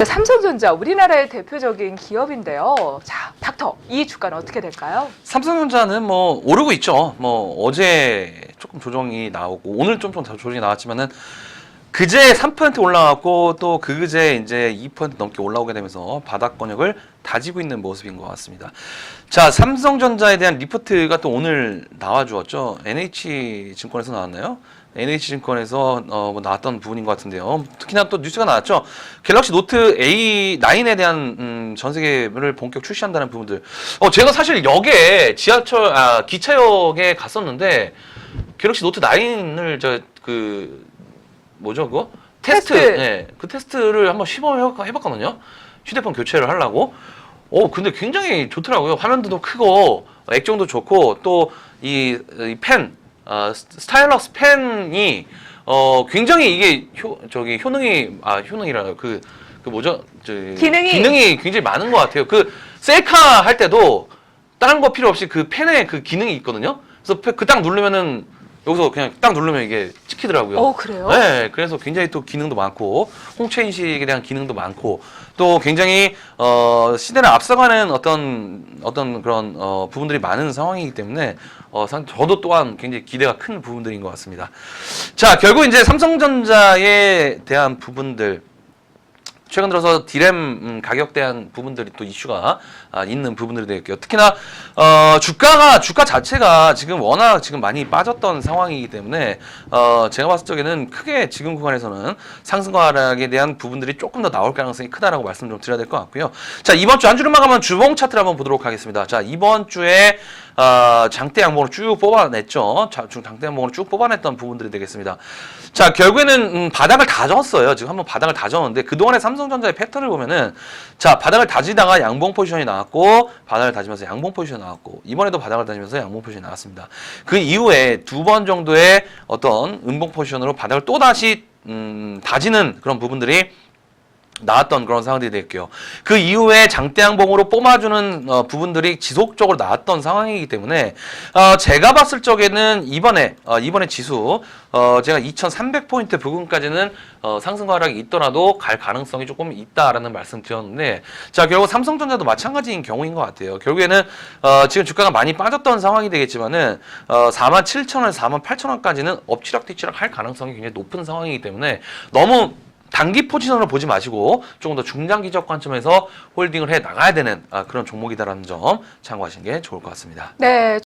자, 삼성전자 우리나라의 대표적인 기업인데요. 자, 닥터 이 주가는 어떻게 될까요? 삼성전자는 뭐 오르고 있죠. 뭐 어제 조금 조정이 나오고 오늘 좀좀 조정이 나왔지만은 그제 3% 올라갔고 또 그제 이제 2% 넘게 올라오게 되면서 바닥권역을 다지고 있는 모습인 것 같습니다. 자, 삼성전자에 대한 리포트가 또 오늘 나와주었죠. NH 증권에서 나왔나요? NH증권에서 어, 뭐 나왔던 부분인 것 같은데요. 특히나 또 뉴스가 나왔죠. 갤럭시 노트 A9에 대한 음, 전 세계를 본격 출시한다는 부분들. 어, 제가 사실 역에 지하철, 아, 기차역에 갔었는데 갤럭시 노트 9을 저그 뭐죠 그거 테스트, 테스트. 네, 그 테스트를 한번 시범 해봤거든요. 휴대폰 교체를 하려고. 오, 근데 굉장히 좋더라고요. 화면도 크고 액정도 좋고 또 이 펜, 어, 스- 스타일러스 펜이 어 굉장히 이게 효 저기 효능이 아 효능이라 그, 그 뭐죠? 저, 기능이. 기능이 굉장히 많은 것 같아요. 그 셀카 할 때도 다른 거 필요 없이 그 펜에 그 기능이 있거든요. 그래서 그 딱 누르면은 여기서 그냥 딱 누르면 이게 찍히더라고요. 어, 그래요? 네, 그래서 굉장히 또 기능도 많고 홍채 인식에 대한 기능도 많고 또 굉장히 어 시대를 앞서가는 어떤 어떤 그런 어 부분들이 많은 상황이기 때문에 어 상- 저도 또한 굉장히 기대가 큰 부분들인 것 같습니다. 자, 결국 이제 삼성전자에 대한 부분들 최근 들어서 디램 음, 가격 대한 부분들이 또 이슈가 아, 있는 부분들이 되겠고요. 특히나 어, 주가가 주가 자체가 지금 워낙 지금 많이 빠졌던 상황이기 때문에 어, 제가 봤을 적에는 크게 지금 구간에서는 상승과 하락에 대한 부분들이 조금 더 나올 가능성이 크다라고 말씀 좀 드려야 될 것 같고요. 자 이번 주 한 주를 마감한 주봉 차트를 한번 보도록 하겠습니다. 자 이번 주에 어, 장대 양봉으로 쭉 뽑아냈죠. 자, 중- 장대 양봉으로 쭉 뽑아냈던 부분들이 되겠습니다. 자 결국에는 음, 바닥을 다졌어요. 지금 한번 바닥을 다졌는데 그 동안의 삼성전자의 패턴을 보면은 자 바닥을 다지다가 양봉 포지션이 나왔고 바닥을 다지면서 양봉 포지션이 나왔고 이번에도 바닥을 다지면서 양봉 포지션이 나왔습니다. 그 이후에 두 번 정도의 어떤 음봉 포지션으로 바닥을 또 다시 음, 다지는 그런 부분들이 나왔던 그런 상황들이 됐고요. 그 이후에 장대양봉으로 뽑아주는 어, 부분들이 지속적으로 나왔던 상황이기 때문에 어, 제가 봤을 적에는 이번에 어, 이번에 지수 어, 제가 2,300포인트 부근까지는 어, 상승과 하락이 있더라도 갈 가능성이 조금 있다라는 말씀 드렸는데 자 결국 삼성전자도 마찬가지인 경우인 것 같아요. 결국에는 어, 지금 주가가 많이 빠졌던 상황이 되겠지만은 어, 4만 7천 원, 4만 8천 원까지는 엎치락 뒤치락 할 가능성이 굉장히 높은 상황이기 때문에 너무 단기 포지션으로 보지 마시고 조금 더 중장기적 관점에서 홀딩을 해 나가야 되는 아, 그런 종목이다라는 점 참고하시는 게 좋을 것 같습니다. 네,